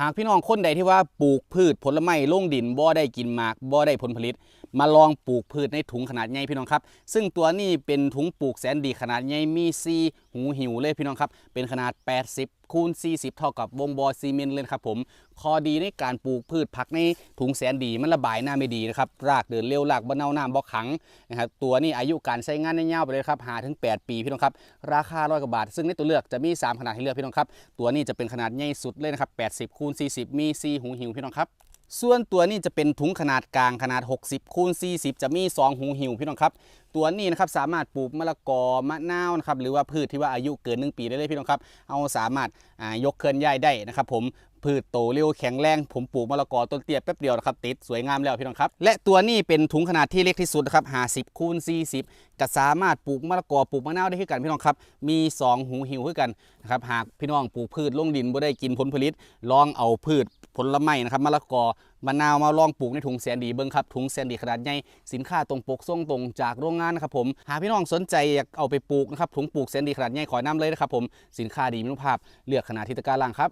หากพี่น้องคนใดที่ว่าปลูกพืชผลไม้ลงดินบ่ได้กินหมากบ่ได้ผลผลิต มาลองปลูกพืชในถุงขนาดใหญ่พี่น้องครับ ซึ่งตัวนี้เป็นถุงปลูกแสนดีขนาดใหญ่มีซี หูหิวเลยพี่น้องครับ เป็นขนาด 80คูณ40 เท่ากับวงบอซีเมนต์เลยครับผมข้อดีในการปลูกพืชผักในถุงแสนดีมันระบายน้ำไม่ดีนะครับ รากเดินเร็วรากบ่เน่าหน้ำบ่ขังนะครับตัวนี้อายุการใช้งานในยาวไปเลยครับหาถึง 8 ปีพี่น้องครับ ราคาร้อยกว่าบาท ซึ่งในตัวเลือกจะมี 3 ขนาดให้เลือกพี่น้องครับ ตัวนี้จะเป็นขนาดใหญ่สุดเลยนะครับ80คูณ40 มีซีหูหิวพี่น้องครับ ส่วนตัวนี้จะเป็นถุงขนาดกลางขนาด 60คูณ40 จะมี 2 หูหิวพี่น้องครับ ตัวนี้นะครับสามารถปลูกมะละกอมะนาวนะครับหรือว่าพืชที่ว่าอายุเกิน 1 ปีได้เลยพี่น้องครับ เอาสามารถายกเคลื่อนย้ายได้นะครับผมพืชโตเร็วแข็งแรงผมปลูกมะละกอต้นเตี้ยแป๊บเดียวนะครับติดสวยงามแล้วพี่น้องครับ และตัวนี้เป็นถุงขนาดที่เล็กที่สุดนะครับ50คูณ40 จะสามารถปลูกมะละกอปลูกมะนาวได้คือกันพี่น้องครับ มี 2 หูหิวคือกันนะครับหากพี่น้องปลูกพืชลงดินบ่ได้กินผลผลิตลองเอาพืช ผลไม้นะครับมะละกอมะนาวมาลองปลูกในถุงแสนดีเบิ้งครับถุงแสนดีขนาดใหญ่สินค้าตรงปกส่งตรงจากโรงงานนะครับผมหากพี่น้องสนใจอยากเอาไปปลูกนะครับถุงปลูกแสนดีขนาดใหญ่ขอน้ำเลยนะครับผมสินค้าดีมีคุณภาพเลือกขนาดที่ตะกร้าล่างครับ